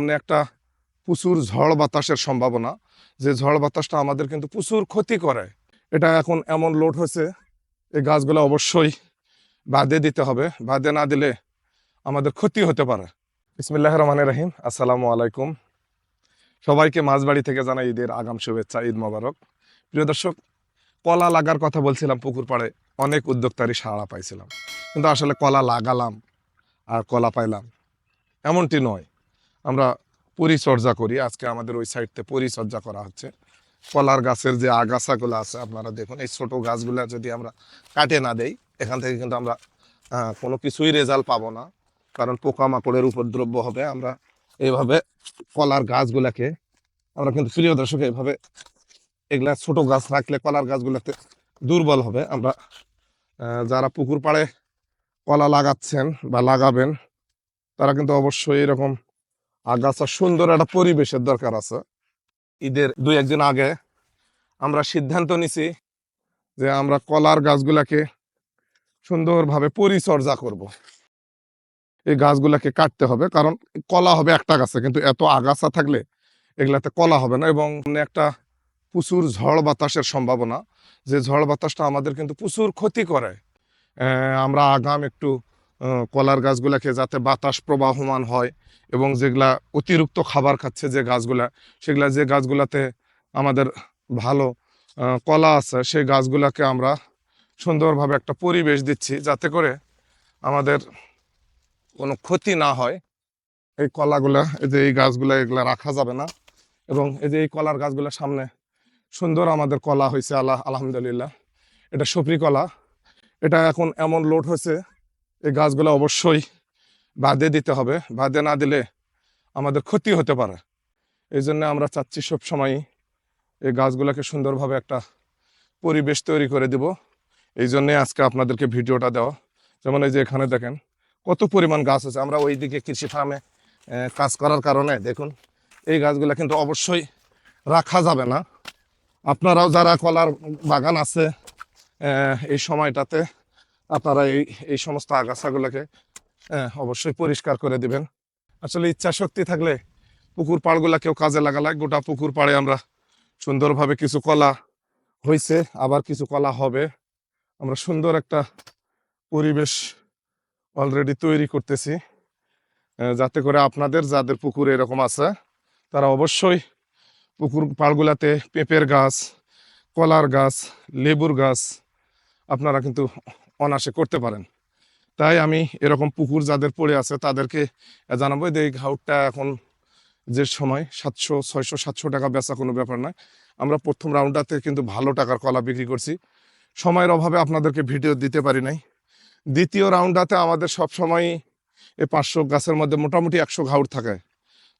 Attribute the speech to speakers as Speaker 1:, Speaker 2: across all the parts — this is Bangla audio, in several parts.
Speaker 1: সামনে একটা প্রচুর ঝড় বাতাসের সম্ভাবনা। যে ঝড় বাতাসটা আমাদের কিন্তু প্রচুর ক্ষতি করে। এটা এখন এমন লোড হয়েছে, এই গাছগুলো অবশ্যই বাদে দিতে হবে। বাদে না দিলে আমাদের ক্ষতি হতে পারে। ইসমিল্লাহ রহমান রাহিম। আসসালামু আলাইকুম। সবাইকে মাঝবাড়ি থেকে জানাই ঈদের আগাম শুভেচ্ছা, ঈদ মোবারক। প্রিয় দর্শক, কলা লাগার কথা বলছিলাম পুকুর পাড়ে, অনেক উদ্যোক্তারই সাড়া পাইছিলাম। কিন্তু আসলে কলা লাগালাম আর কলা পাইলাম, এমনটি নয়। আমরা পরিচর্যা করি। আজকে আমাদের ওই সাইডতে পরিচর্যা করা হচ্ছে। কলার গাছের যে আগাছাগুলো আছে, আপনারা দেখুন, এই ছোট গাছগুলো যদি আমরা কাটে না দেই, এখান থেকে কিন্তু আমরা কোনো কিছুই রেজাল্ট পাবো না। কারণ পোকামাকড়ের উপদ্রব্য হবে। আমরা এইভাবে কলার গাছগুলাকে, আমরা কিন্তু প্রিয় দর্শক এইভাবে এগুলা ছোট গাছ রাখলে কলার গাছগুলোতে দুর্বল হবে। আমরা যারা পুকুর পাড়ে কলা লাগাচ্ছেন বা লাগাবেন, তারা কিন্তু অবশ্যই এরকম আগাছা সুন্দর একটা পরিবেশের দরকার আছে। ঈদের দুই, একদিন আগে আমরা সিদ্ধান্ত নিছি যে আমরা কলার গাছগুলাকে সুন্দরভাবে পরিচর্যা করব। এই গাছগুলাকে কাটতে হবে, কারণ কলা হবে একটা গাছে, কিন্তু এত আগাছা থাকলে এগুলাতে কলা হবে না এবং একটা প্রচুর ঝড় বাতাসের সম্ভাবনা। যে ঝড় বাতাসটা আমাদের কিন্তু প্রচুর ক্ষতি করে। আমরা আগাম একটু কলার গাছগুলাকে যাতে বাতাস প্রবাহমান হয় এবং যেগুলা অতিরিক্ত খাবার খাচ্ছে যে গাছগুলা, সেগুলা যে গাছগুলাতে আমাদের ভালো কলা আছে, সেই গাছগুলাকে আমরা সুন্দরভাবে একটা পরিবেশ দিচ্ছি যাতে করে আমাদের কোনো ক্ষতি না হয়। এই কলাগুলা, এই যে এই গাছগুলা, এগুলা রাখা যাবে না এবং এই যে এই কলার গাছগুলোর সামনে সুন্দর আমাদের কলা হয়েছে, আল্লাহ, আলহামদুলিল্লাহ। এটা সপরি কলা এটা এখন এমন লোড হয়েছে এই গাছগুলো অবশ্যই বাদে দিতে হবে। বাদে না দিলে আমাদের ক্ষতি হতে পারে। এই জন্য আমরা চাচ্ছি সবসময় এই গাছগুলোকে সুন্দরভাবে একটা পরিবেশ তৈরি করে দিব। এই জন্যে আজকে আপনাদেরকে ভিডিওটা দেওয়া। যেমন এই যে এখানে দেখেন, কত পরিমাণ গাছ আছে। আমরা ওই দিকে কৃষি ফার্মে কাজ করার কারণে দেখুন, এই গাছগুলো কিন্তু অবশ্যই রাখা যাবে না। আপনারাও যারা কলার বাগান আছে এই সময়টাতে আপনারা এই এই সমস্ত আগাছাগুলোকে অবশ্যই পরিষ্কার করে দিবেন। আসলে ইচ্ছা শক্তি থাকলে পুকুর পাড়গুলা কেউ কাজে লাগালে, গোটা পুকুর পাড়ে আমরা সুন্দরভাবে কিছু কলা হয়েছে আবার কিছু কলা হবে। আমরা সুন্দর একটা পরিবেশ অলরেডি তৈরি করতেছি। যাতে করে আপনাদের, যাদের পুকুর এরকম আছে, তারা অবশ্যই পুকুর পাড়গুলাতে পেঁপের গাছ, কলার গাছ, লেবুর গাছ, আপনারা কিন্তু অনাসে করতে পারেন। তাই আমি এরকম পুকুর যাদের পড়ে আছে তাদেরকে জানাব যে এই ঘাউটটা এখন যে সময় সাতশো, ছয়শো, সাতশো টাকা বেচা কোনো ব্যাপার নয়। আমরা প্রথম রাউন্ডটাতে কিন্তু ভালো টাকার কলা বিক্রি করছি। সময়ের অভাবে আপনাদেরকে ভিডিও দিতে পারি নাই। দ্বিতীয় রাউন্ডটাতে আমাদের সব সময় এই পাঁচশো গাছের মধ্যে মোটামুটি একশো ঘাউর থাকে।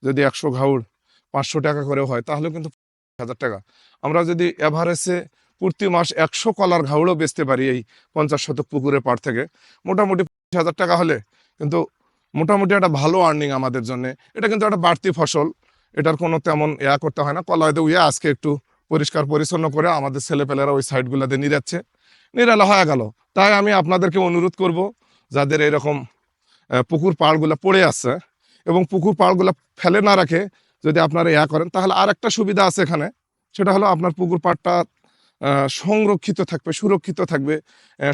Speaker 1: যদি একশো ঘাউর পাঁচশো টাকা করেও হয় তাহলে কিন্তু হাজার টাকা। আমরা যদি এভারেজে প্রতি মাস একশো কলার ঘাউড়ও বেচতে পারি এই পঞ্চাশ শতক পুকুরের পাড় থেকে। মোটামুটি পঁচিশ হাজার টাকা হলে, কিন্তু মোটামুটি একটা ভালো আর্নিং আমাদের জন্য। এটা কিন্তু একটা বাড়তি ফসল। এটার কোনো তেমন ইয়া করতে হয় না। কলা হয়তো উইয়া আজকে একটু পরিষ্কার পরিচ্ছন্ন করে আমাদের ছেলেপেলেরা ওই সাইডগুলোতে নিরাচ্ছে নিরালা হয়ে গেল। তাই আমি আপনাদেরকে অনুরোধ করব, যাদের এরকম পুকুর পাড়গুলো পড়ে আছে এবং পুকুর পাড়গুলো ফেলে না রাখে যদি আপনারা ইয়া করেন, তাহলে আর একটা সুবিধা আছে এখানে। সেটা হলো আপনার পুকুর পাড়টা সংরক্ষিত থাকবে, সুরক্ষিত থাকবে।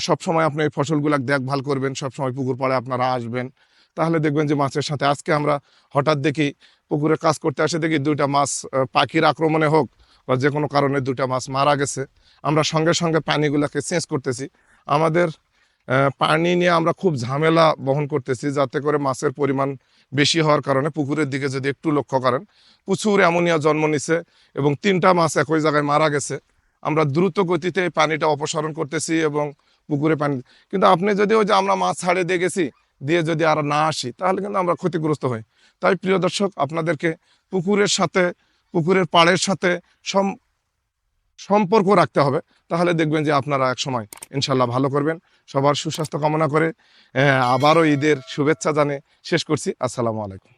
Speaker 1: সব সময় আপনি এই ফসলগুলো দেখভাল করবেন সব সময় পুকুর পাড়ে আপনারা আসবেন। তাহলে দেখবেন যে মাছের সাথে, আজকে আমরা হঠাৎ দেখি পুকুরে কাজ করতে আসে দেখি দুইটা মাছ পাখির আক্রমণে হোক বা যে কোনো কারণে দুইটা মাছ মারা গেছে। আমরা সঙ্গে সঙ্গে পানিগুলোকে চেঞ্জ করতেছি। আমাদের পানি নিয়ে আমরা খুব ঝামেলা বহন করতেছি যাতে করে মাছের পরিমাণ বেশি হওয়ার কারণে পুকুরের দিকে যদি একটু লক্ষ্য করেন, প্রচুর অ্যামোনিয়া জন্ম নিছে এবং তিনটা মাছ একই জায়গায় মারা গেছে। আমরা দ্রুত গতিতে পানিটা অপসারণ করতেছি এবং পুকুরে পানি, কিন্তু আপনি যদি ওই যে আমরা মাছ ছাড়ে দিয়ে গেছি, দিয়ে যদি আর না আসি, তাহলে কিন্তু আমরা ক্ষতিগ্রস্ত হই। তাই প্রিয় দর্শক, আপনাদেরকে পুকুরের সাথে, পুকুরের পাড়ের সাথে সম, সম্পর্ক রাখতে হবে। তাহলে দেখবেন যে আপনারা এক সময় ইনশাল্লাহ ভালো করবেন। সবার সুস্বাস্থ্য কামনা করে আবারও ঈদের শুভেচ্ছা জানে শেষ করছি। আসসালামু আলাইকুম।